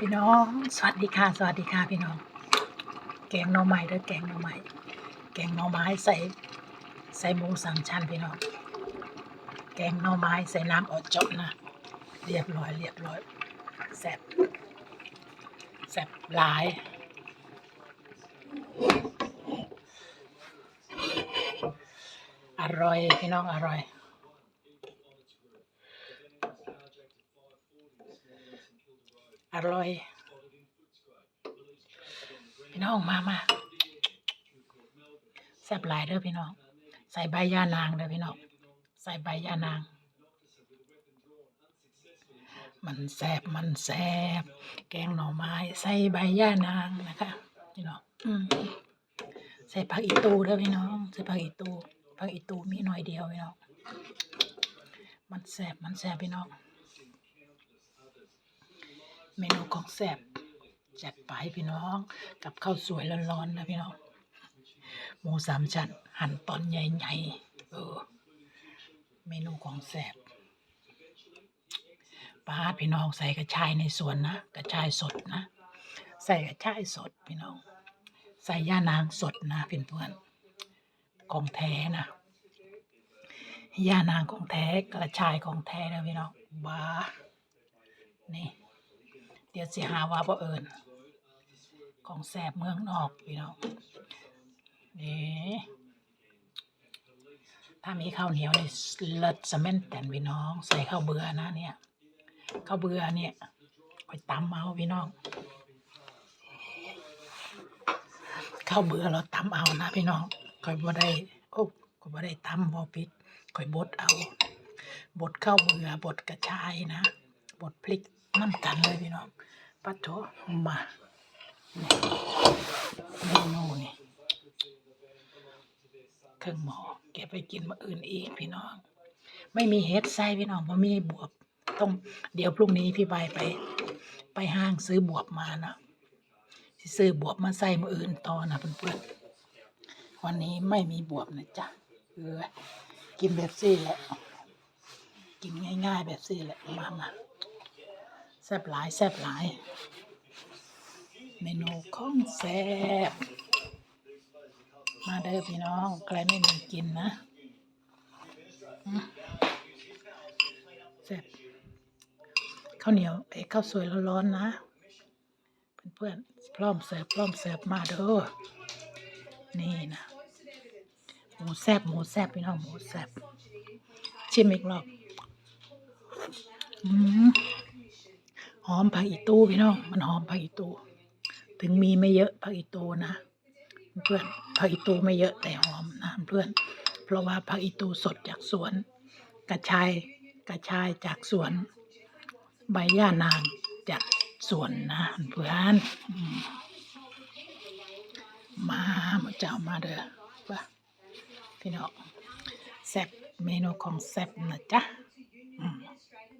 พี่น้อง สวัสดีค่ะ สวัสดีค่ะพี่น้อง แกงหน่อไม้เด้อแกงหน่อไม้แกงหน่อไม้ใส่ใส่หมูสามชั้นพี่น้อง แกงหน่อไม้ใส่น้ำอดจบนะ เรียบร้อยเรียบร้อยแซ่บแซ่บหลายอร่อยพี่น้องอร่อย อร่อย พี่น้องมามาแซ่บหลายเด้อพี่น้อง ใส่ใบยานางเด้อพี่น้อง ใส่ใบยานาง มันแซ่บมันแซ่บแกงหน่อไม้ ใส่ใบยานางนะคะพี่น้องอืมใส่ผักอีตูเด้อพี่น้องใส่ผักอีตูผักอีตูมีหน่อยเดียวพี่น้องมันแซ่บมันแซ่บพี่น้อง เมนูของแซ่บจัดไปพี่น้องกับข้าวสวยร้อนๆนะพี่น้องหมูสามชั้นหั่นตอนใหญ่ๆเออเมนูของแซ่บปลาพี่น้องใส่กระชายในสวนนะกระชายสดนะ ใส่กระชายสดพี่น้อง ใส่ย่านางสดนะเพื่อนๆของแท้นะย่านางของแท้กระชายของแท้นะพี่น้องบ้านี่ เดี๋ยวสิหาว่าบ่เอิญของแสบเมืองนอกพี่น้องนี่ถ้ามีข้าวเหนียวนี่เลิศสะแม่นแต่นพี่น้อง ใส่ข้าวเบื่อนะเนี่ยข้าวเบื่อเนี่ยคอยตำเอาพี่น้องข้าวเบื่อเราตำเอานะพี่น้องคอยบ่ได้โอ้คอยบ่ได้ตำบ่ปิดคอยบดเอาบดข้าวเบื่อบดกระชายนะบดพริก น้ำกันเลยพี่น้องปัดโถมาเมนูนี่เครื่องหมอเก็บไปกินมาอื่นอีกพี่น้อง ไม่มีเฮ็ดไส้พี่น้องเพราะมีบวบต้องเดี๋ยวพรุ่งนี้พี่ใบไป ไปห้างซื้อบวบมานะซื้อบวบมาใส่มาอื่นต่อนะเพื่อนๆวันนี้ไม่มีบวบนะจ๊ะเออกินแบบซี่แหละ กินง่าย ๆ แบบซี่แหละมามา แซ่บหลายแซ่บหลาย เมนูของแซ่บมาเด้อพี่น้องใครไม่มีกินนะแซ่บข้าวเหนียวไอ้ข้าวสวยร้อนๆนะเพื่อนๆพร้อมเสิร์ฟพร้อมเสิร์ฟมาเด้อนี่นะหมูแซ่บหมูแซ่บพี่น้องหมูแซ่บชิมอีกรอบอืม หอมผักอีตูพี่น้องมันหอมผักอีตูถึงมีไม่เยอะผักอีตูนะเพื่อนผักอีตูไม่เยอะแต่หอมนะเพื่อน เพราะว่าผักอีตูสดจากสวน กระชายกระชายจากสวน ใบย่านางจากสวนนะเพื่อนมมามาเจ้ามาเด้อป่ะพี่น้องแซ่บเมนูของแซ่บนะจ๊ะ